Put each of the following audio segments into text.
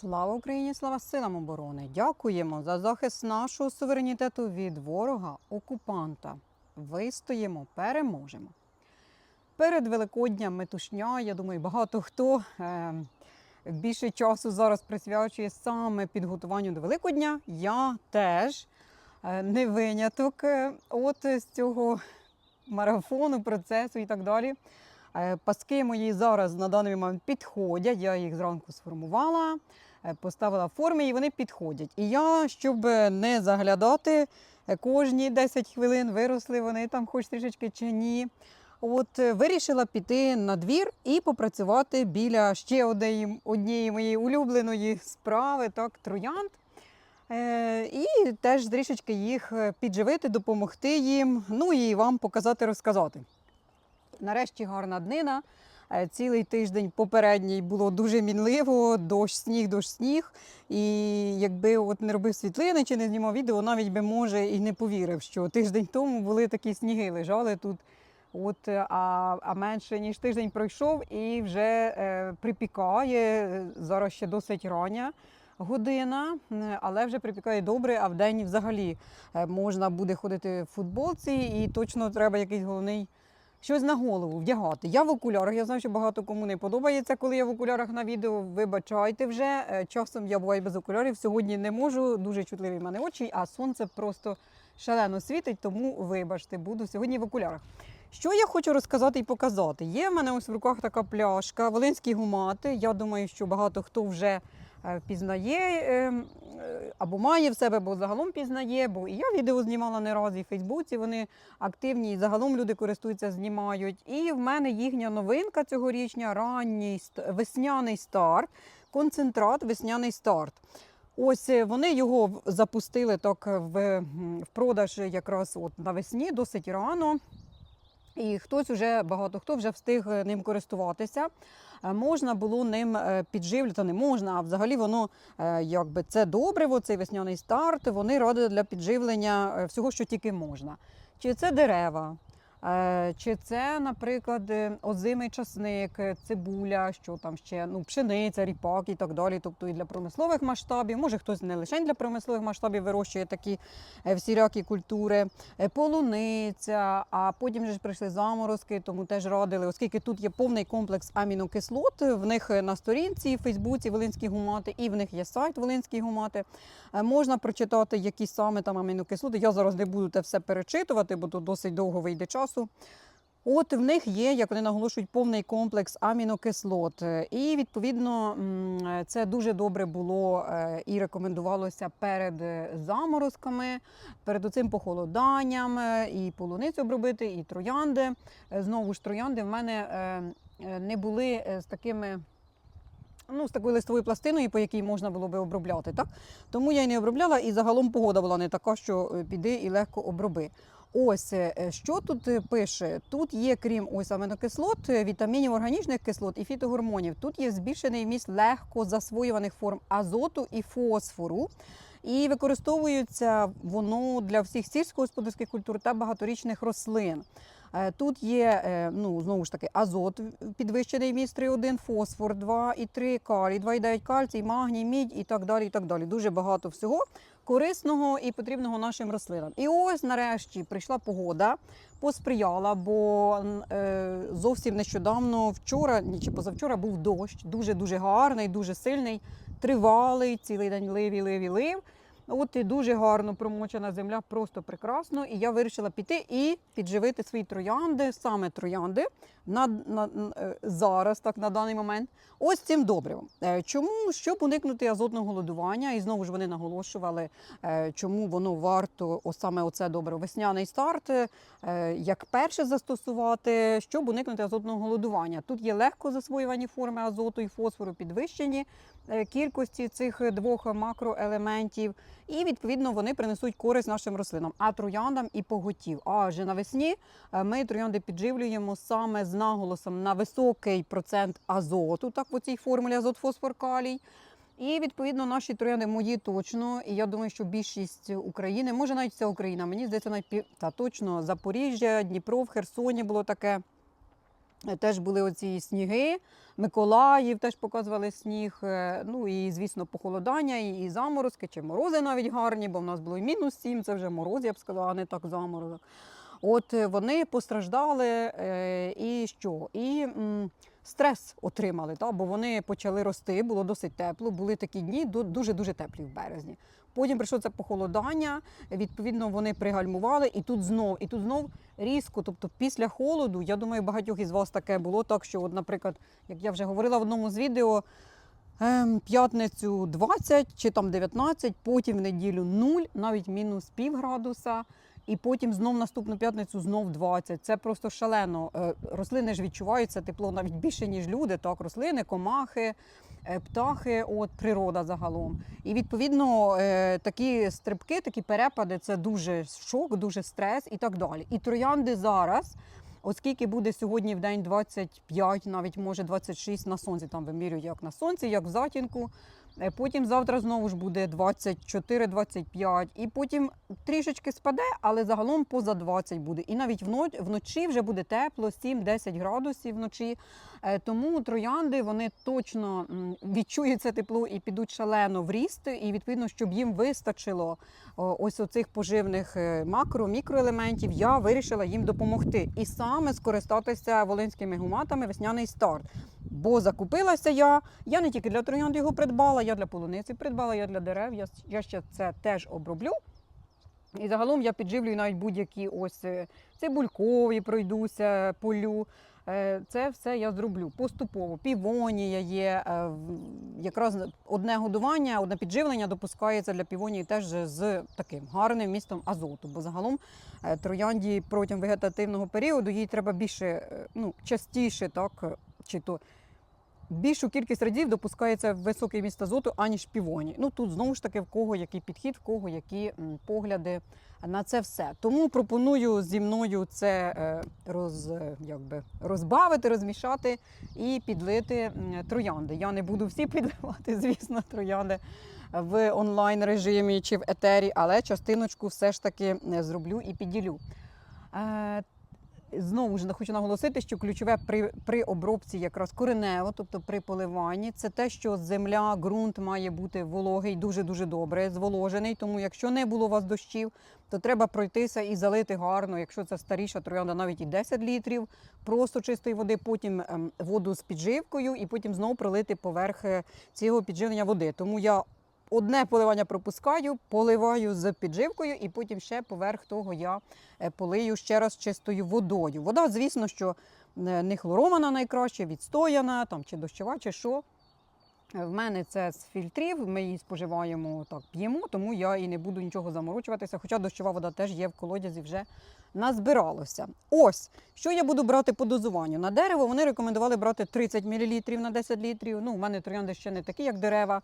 Слава Україні, слава силам оборони! Дякуємо за захист нашого суверенітету від ворога, окупанта. Вистоїмо, переможемо. Перед Великодням метушня, я думаю, багато хто е, більше часу зараз присвячує саме підготуванню до Великодня. Я теж е, не виняток е, от з цього марафону, процесу і так далі. Е, Паски мої зараз на даний момент підходять. Я їх зранку сформувала, поставила в формі і вони підходять. І я, щоб не заглядати е, кожні 10 хвилин, виросли вони там хоч трішечки чи ні. От е, вирішила піти на двір і попрацювати біля ще однієї, однієї моєї улюбленої справи, так, троянд. Е, і теж трішечки їх е, підживити, допомогти їм, ну і вам показати, розказати. Нарешті гарна днина. Е, Цілий тиждень попередній було дуже мінливо, дощ, сніг, дощ, сніг. І якби от не робив світлини чи не знімав відео, навіть би може і не повірив, що тиждень тому були такі сніги, лежали тут. От, е, а, а менше ніж тиждень пройшов і вже е, припікає. Е, Зараз ще досить рання година, але вже припікає добре, а вдень взагалі е, можна буде ходити в футболці, і точно треба якийсь головний щось на голову вдягати. Я в окулярах. Я знаю, що багато кому не подобається, коли я в окулярах на відео. Вибачайте вже. Е, Часом я буваю без окулярів. Сьогодні не можу. Дуже чутливі в мене очі, а сонце просто шалено світить, тому вибачте, буду сьогодні в окулярах. Що я хочу розказати і показати? Є в мене ось в руках така пляшка, волинські гумати. Я думаю, що багато хто вже е, впізнає е, е, або має в себе, або загалом пізнає, бо і я відео знімала не раз, і в Фейсбуці вони активні, і загалом люди користуються, знімають. І в мене їхня новинка цьогорічня, ранній весняний старт, концентрат, весняний старт. Ось е, вони його запустили так в, в продаж якраз от навесні, досить рано. І хтось уже багато хто вже встиг е, ним користуватися. Е, Можна було ним е, підживлювати, не можна, а взагалі воно якби це добриво, цей весняний старт. Вони радили для підживлення всього, що тільки можна. Чи це дерева, чи це, наприклад, е, озимий часник, е, цибуля, що там ще ну, пшениця, ріпак і так далі. Тобто і для промислових масштабів. Може хтось не лише для промислових масштабів вирощує такі е, всілякі культури, Е, полуниця, а потім вже ж прийшли заморозки, тому теж радили, оскільки тут є повний комплекс амінокислот. В них е, на сторінці в Фейсбуці Волинські гумати, і в них є сайт Волинські гумати. Е, Можна прочитати, які саме там амінокислоти. Я зараз не буду те все перечитувати, бо тут досить довго вийде часу. От в них є, як вони наголошують, повний комплекс амінокислот. Е, І відповідно це дуже добре було е, і рекомендувалося перед е, заморозками, перед цим похолоданням, і полуницю обробити, і троянди. Знову ж троянди в мене не були з такими. Ну, з такою листовою пластиною, по якій можна було би обробляти, так? Тому я й не обробляла, і загалом погода була не така, що піди і легко оброби. Ось е, е, що тут е, пише: тут є, крім ось амінокислот, е, вітамінів органічних кислот і фітогормонів. Тут є збільшений вміст легко засвоюваних форм азоту і фосфору. І використовується воно для всіх сільськогосподарських культур та багаторічних рослин. Тут є ну, знову ж таки азот підвищений вміст 3,1, фосфор 2 і 3, калій 2,9 кальцій, магній, мідь і так далі. і так далі. Дуже багато всього корисного і потрібного нашим рослинам. І ось нарешті прийшла погода, посприяла, бо е, зовсім нещодавно, вчора чи позавчора був дощ, дуже дуже гарний, дуже сильний, тривалий, цілий день лив і лив і лив. От і дуже гарно промочена земля, просто прекрасно. І я вирішила піти і підживити свої троянди, саме троянди на, на, е, зараз, так на даний момент. Ось цим добривом. Е, Чому щоб уникнути азотного голодування? І знову ж вони наголошували, е, чому воно варто ось саме оце добриво, весняний старт, як перше застосувати, щоб уникнути азотного голодування. Тут є легко засвоювані форми азоту і фосфору, підвищені кількості цих двох макроелементів, і відповідно вони принесуть користь нашим рослинам, а трояндам і поготів. Адже навесні е, ми троянди підживлюємо саме з наголосом на високий процент азоту, так в цій формулі азот, фосфор, калій. І відповідно наші троянди мої точно. І я думаю, що більшість України, може навіть вся Україна, мені здається, навіть та точно Запоріжжя, Дніпро, в Херсоні було таке. Е, Теж були оці сніги, Миколаїв теж показували сніг. е, Ну і, звісно, похолодання, і, заморозки, чи морози навіть гарні, бо в нас було і мінус 7, це вже мороз, я б сказала, а не так заморозок. От е, вони постраждали і що? І стрес отримали, та? бо вони почали рости, було досить тепло, були такі дні дуже-дуже теплі в березні. Потім прийшло це похолодання, відповідно, вони пригальмували, і тут знов, і тут знов різко. Тобто, після холоду, я думаю, багатьох із вас таке було. Так що, от, наприклад, як я вже говорила в одному з відео, ем, п'ятницю 20 чи там 19, потім в неділю 0, навіть мінус пів градуса. І потім знов наступну п'ятницю знов 20. Це просто шалено. Е, Рослини ж відчувають це тепло навіть більше, ніж люди. Так, рослини, комахи, птахи, от природа загалом. І відповідно е, такі стрибки, такі перепади це дуже шок, дуже стрес і так далі. І троянди зараз, оскільки буде сьогодні в день 25, навіть може 26 на сонці, там вимірюють як на сонці, як в затінку. Е, Потім завтра знову ж буде 24-25, і потім трішечки спаде, але загалом поза 20 буде. І навіть вночі вже буде тепло, 7-10 градусів вночі. Е, Тому троянди вони точно відчують це тепло і підуть шалено в ріст. І відповідно, щоб їм вистачило ось оцих поживних е, макро, мікроелементів, я вирішила їм допомогти і саме скористатися волинськими гуматами весняний старт. Бо закупилася я. Я не тільки для троянд його придбала, я для полуниці придбала, я для дерев. Я, я ще це теж оброблю. І загалом я підживлюю навіть будь-які ось е, цибулькові пройдуся, полю. Е, Це все я зроблю поступово. Півонія є. е, Якраз одне годування, одне підживлення допускається для півонії теж з таким гарним містом азоту. Бо загалом троянді протягом вегетативного періоду їй треба більше, ну, частіше, так, чи то більшу кількість разів допускається високий міст азоту, аніж півоні. Ну тут знову ж таки в кого який підхід, в кого які погляди на це все. Тому пропоную зі мною це е, роз, е, якби, розбавити, розмішати і підлити троянди. Я не буду всі підливати, звісно, троянди в онлайн режимі чи в етері, але частиночку все ж таки е, зроблю і підділю. Знову ж хочу наголосити, що ключове при, при обробці якраз коренево, тобто при поливанні, це те, що земля, ґрунт має бути вологий, дуже дуже добре, зволожений. Тому якщо не було у вас дощів, то треба пройтися і залити гарно. Якщо це старіша троянда, навіть і 10 літрів, просто чистої води, потім ем, воду з підживкою, і потім знову пролити поверх е, цього підживлення води. Тому я одне поливання пропускаю, поливаю з підживкою, і потім ще поверх того я е, полию ще раз чистою водою. Вода, звісно, що е, не хлорована найкраще, відстояна, там чи дощова, чи що. В мене це з фільтрів, ми її споживаємо так, п'ємо, тому я і не буду нічого заморочуватися. Хоча дощова вода теж є в колодязі, вже назбиралося. Ось, що я буду брати по дозуванню. На дерево вони рекомендували брати 30 мл на 10 літрів. Ну, у мене троянди ще не такі, як дерева.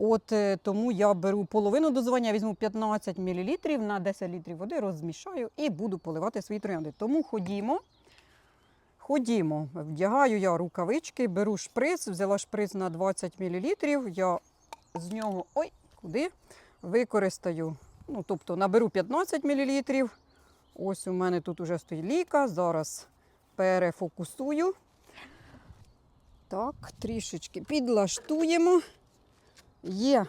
От е, тому я беру половину дозування, візьму 15 мл на 10 літрів води, розмішаю і буду поливати свої троянди. Тому ходімо. Ходімо, вдягаю я рукавички, беру шприц, взяла шприц на 20 мл. Я з нього ой, куди? Використаю, ну, тобто наберу 15 мл. Ось у мене тут уже стоїть ліка. Зараз перефокусую. Так, трішечки підлаштуємо. Є.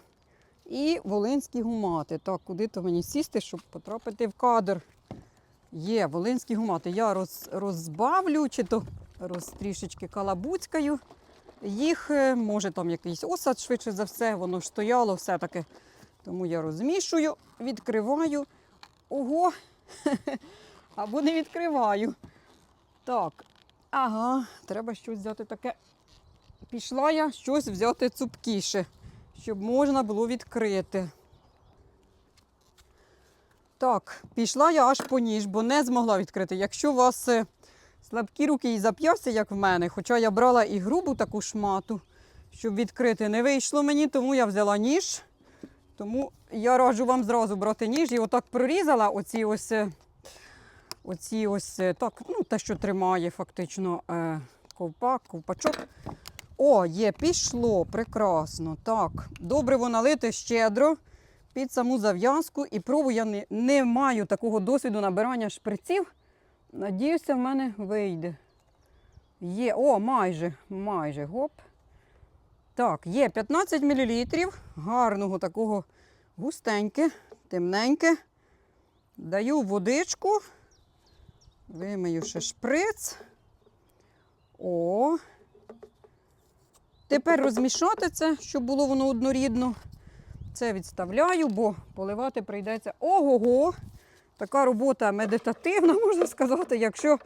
І волинські гумати. Так, куди то мені сісти, щоб потрапити в кадр. Є волинські гумати. Я роз, розбавлю, чи то роз, трішечки калабуцькаю. Їх, е, може, там якийсь осад, швидше за все, воно стояло все-таки. Тому я розмішую, відкриваю. Ого! Або не відкриваю. Так. Ага, треба щось взяти таке. Пішла я щось взяти цупкіше, щоб можна було відкрити. Так, пішла я аж по ніж, бо не змогла відкрити. Якщо у вас е, слабкі руки і зап'ястя, як в мене, хоча я брала і грубу таку шмату, щоб відкрити, не вийшло мені, тому я взяла ніж. Тому я раджу вам зразу брати ніж і отак прорізала оці ось, е, оці ось е, так, ну, те, що тримає фактично ковпак, ковпачок. О, є, пішло, прекрасно. Так, добриво налите щедро під саму зав'язку. І пробую я не, не маю такого досвіду набирання шприців. Надіюся, в мене вийде. Є, о, майже, майже, гоп. Так, є 15 мл гарного такого густеньке, темненьке. Даю водичку, вимию ще шприц. О. Тепер розмішати це, щоб було воно однорідно. Це відставляю, бо поливати прийдеться. Ого-го! Така робота медитативна, можна сказати, якщо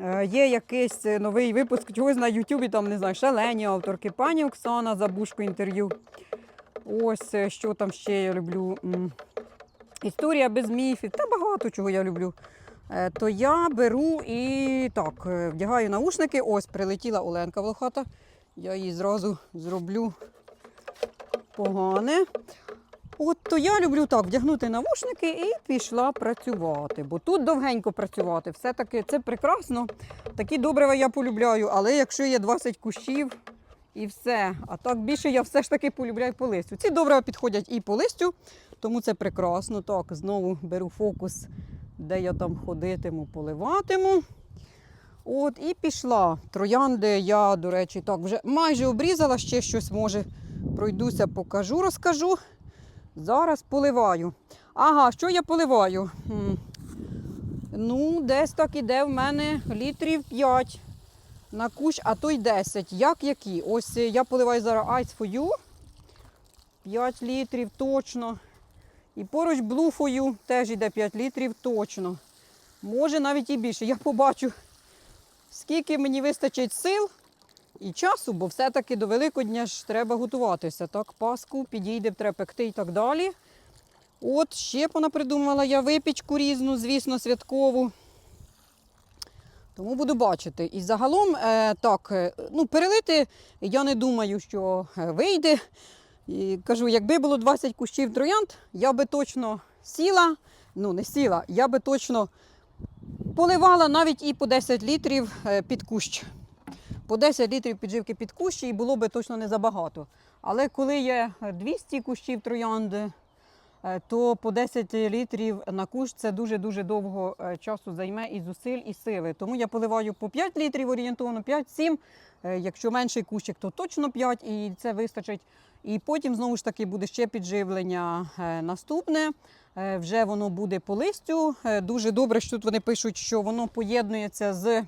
е, є якийсь е, новий випуск чогось на Ютубі, там не знаю, шалені авторки, пані Оксана Забушко інтерв'ю. Ось е, що там ще я люблю. Історія без міфів, та багато чого я люблю. То я беру і так, вдягаю наушники. Ось прилетіла Оленка Волохата. Я їй зразу зроблю погане. От то я люблю так вдягнути навушники і пішла працювати. Бо тут довгенько працювати. Все-таки це прекрасно. Такі добрива я полюбляю, але якщо є 20 кущів і все. А так більше я все ж таки полюбляю по листю. Ці добрива підходять і по листю, тому це прекрасно. Так, знову беру фокус, де я там ходитиму, поливатиму. От і пішла. Троянди я, до речі, так вже майже обрізала, ще щось може. Пройдуся, покажу, розкажу. Зараз поливаю. Ага, що я поливаю? М, Ну, десь так іде в мене літрів 5 на кущ, а то й 10. Як які? Ось е, я поливаю зараз Ice for You. 5 літрів точно. І поруч You теж йде 5 літрів точно. Може навіть і більше. Я побачу, скільки мені вистачить сил і часу, бо все-таки до Великодня ж треба готуватися. Так, паску підійде, треба пекти і так далі. От ще понапридумала я випічку різну, звісно, святкову. Тому буду бачити. І загалом, е, так, е, ну, перелити я не думаю, що е, вийде. І кажу, якби було 20 кущів троянд, я би точно сіла, ну не сіла, я би точно поливала навіть і по 10 літрів е, під кущ. По 10 літрів підживки під кущі і було би точно не забагато. Але коли є 200 кущів троянди, е, то по 10 літрів на кущ це дуже-дуже довго е, часу займе і зусиль, і сили. Тому я поливаю по 5 літрів орієнтовно, 5-7. Е, Якщо менший кущик, то точно 5 і це вистачить. І потім знову ж таки буде ще підживлення е, наступне. Е, Вже воно буде по листю. Е, Дуже добре, що тут вони пишуть, що воно поєднується з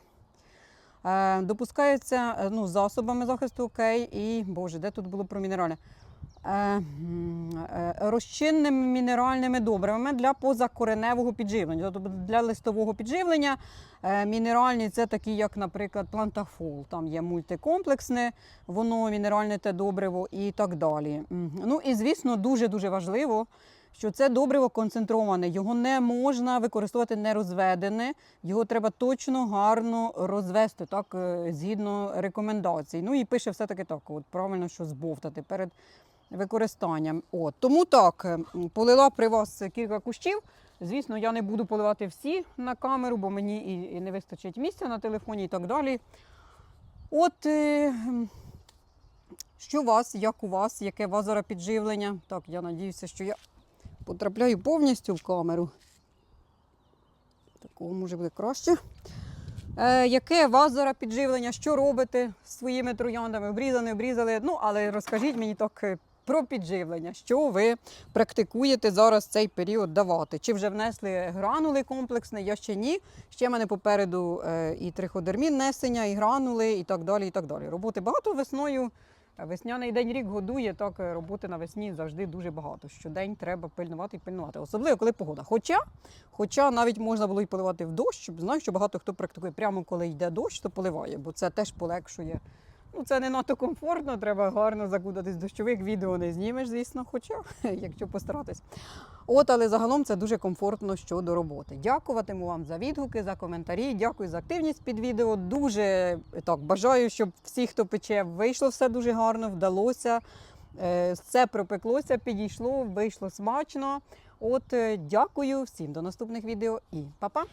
Допускається ну, засобами захисту окей, і боже, де тут було про мінеральне? Е, е, Розчинними мінеральними добривами для позакореневого підживлення. Тобто для листового підживлення е, мінеральні це такі, як, наприклад, плантафол. Там є мультикомплексне, воно мінеральне те добриво і так далі. Ну і звісно, дуже дуже важливо що це добриво концентроване, його не можна використовувати нерозведене, його треба точно гарно розвести, так, згідно рекомендацій. Ну і пише все-таки так, от правильно, що збовтати перед використанням. От. Тому так, е, полила при вас кілька кущів. Звісно, я не буду поливати всі на камеру, бо мені і, не вистачить місця на телефоні і так далі. От е, що у вас, як у вас, яке у вас зараз підживлення? Так, я надіюся, що я потрапляю повністю в камеру. Такого може буде краще. Е, яке у вас зараз підживлення? Що робите з своїми трояндами? Обрізали, обрізали. Ну, але розкажіть мені так е, про підживлення. Що ви практикуєте зараз цей період давати? Чи вже внесли гранули комплексне? Я ще ні. Ще в мене попереду е, і триходермін несення, і гранули, і так далі. і так далі. Роботи багато весною. Весняний день рік годує, так е, роботи навесні завжди дуже багато. Щодень треба пильнувати і пильнувати, особливо коли погода. Хоча, хоча навіть можна було і поливати в дощ, знаю, що багато хто практикує прямо коли йде дощ, то поливає, бо це теж полегшує. Ну, це не надто комфортно, треба гарно закутатись в дощових відео не знімеш, звісно, хоча, якщо постаратись. От, але загалом це дуже комфортно щодо роботи. Дякуватиму вам за відгуки, за коментарі. Дякую за активність під відео. Дуже так бажаю, щоб всі, хто пече, вийшло все дуже гарно, вдалося. Е, Все пропеклося, підійшло, вийшло смачно. От, е, дякую всім до наступних відео і па-па!